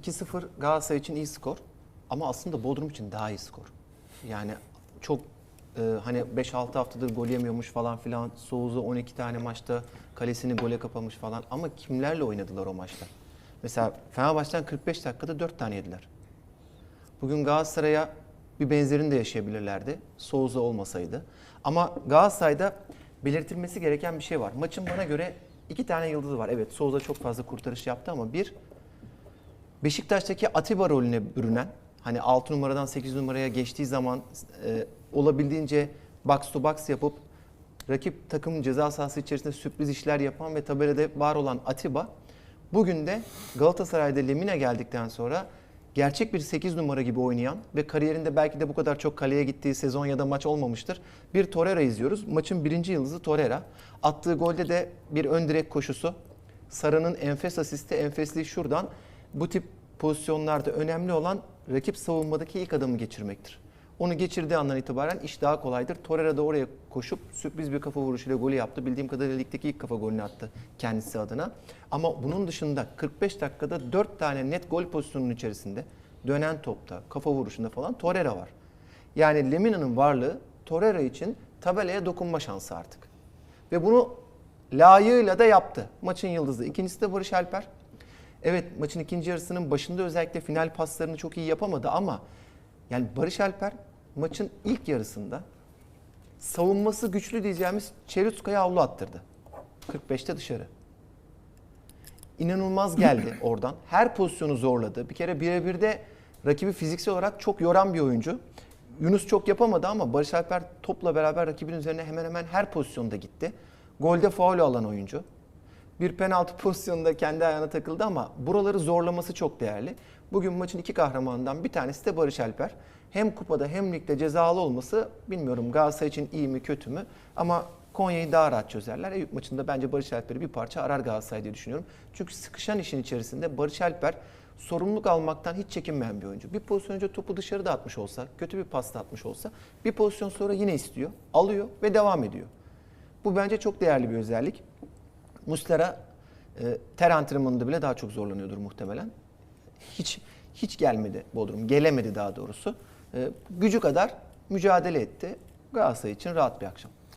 2-0 Galatasaray için iyi skor ama aslında Bodrum için daha iyi skor. Yani çok e, hani 5-6 haftadır gol yemiyormuş falan filan. Souza 12 tane maçta kalesini gole kapamış falan ama kimlerle oynadılar o maçta? Mesela Fenerbahçe'den 45 dakikada 4 tane yediler. Bugün Galatasaray'a bir benzerini de yaşayabilirlerdi. Souza olmasaydı. Ama Galatasaray'da belirtilmesi gereken bir şey var. Maçın bana göre iki tane yıldızı var. Evet Souza çok fazla kurtarış yaptı ama bir Beşiktaş'taki Atiba rolüne bürünen hani 6 numaradan 8 numaraya geçtiği zaman e, olabildiğince box to box yapıp rakip takım ceza sahası içerisinde sürpriz işler yapan ve tabelada var olan Atiba bugün de Galatasaray'da Lemina geldikten sonra gerçek bir 8 numara gibi oynayan ve kariyerinde belki de bu kadar çok kaleye gittiği sezon ya da maç olmamıştır. Bir Torreira izliyoruz. Maçın birinci yıldızı Torreira. Attığı golde de bir ön direk koşusu. Sarı'nın enfes asisti, enfesliği şuradan. Bu tip pozisyonlarda önemli olan rakip savunmadaki ilk adamı geçirmektir. Onu geçirdiği andan itibaren iş daha kolaydır. Torreira da oraya koşup sürpriz bir kafa vuruşuyla golü yaptı. Bildiğim kadarıyla ligdeki ilk kafa golünü attı kendisi adına. Ama bunun dışında 45 dakikada 4 tane net gol pozisyonunun içerisinde dönen topta, kafa vuruşunda falan Torreira var. Yani Lemina'nın varlığı Torreira için tabelaya dokunma şansı artık. Ve bunu layığıyla da yaptı. Maçın yıldızı. İkincisi de Barış Alper. Evet maçın ikinci yarısının başında özellikle final paslarını çok iyi yapamadı ama yani Barış Alper maçın ilk yarısında savunması güçlü diyeceğimiz Çerutska'ya avlu attırdı. 45'te dışarı. İnanılmaz geldi oradan. Her pozisyonu zorladı. Bir kere birebir de rakibi fiziksel olarak çok yoran bir oyuncu. Yunus çok yapamadı ama Barış Alper topla beraber rakibin üzerine hemen hemen her pozisyonda gitti. Golde faul alan oyuncu. Bir penaltı pozisyonunda kendi ayağına takıldı ama buraları zorlaması çok değerli. Bugün maçın iki kahramanından bir tanesi de Barış Alper. Hem kupada hem ligde cezalı olması bilmiyorum Galatasaray için iyi mi kötü mü ama Konya'yı daha rahat çözerler. Eyüp maçında bence Barış Alper'i bir parça arar Galatasaray diye düşünüyorum. Çünkü sıkışan işin içerisinde Barış Alper sorumluluk almaktan hiç çekinmeyen bir oyuncu. Bir pozisyon önce topu dışarıda atmış olsa, kötü bir pasta atmış olsa bir pozisyon sonra yine istiyor, alıyor ve devam ediyor. Bu bence çok değerli bir özellik. Mustera e, ter antrenmanında bile daha çok zorlanıyordur muhtemelen. Hiç hiç gelmedi Bodrum. Gelemedi daha doğrusu. E, gücü kadar mücadele etti. Galatasaray için rahat bir akşam.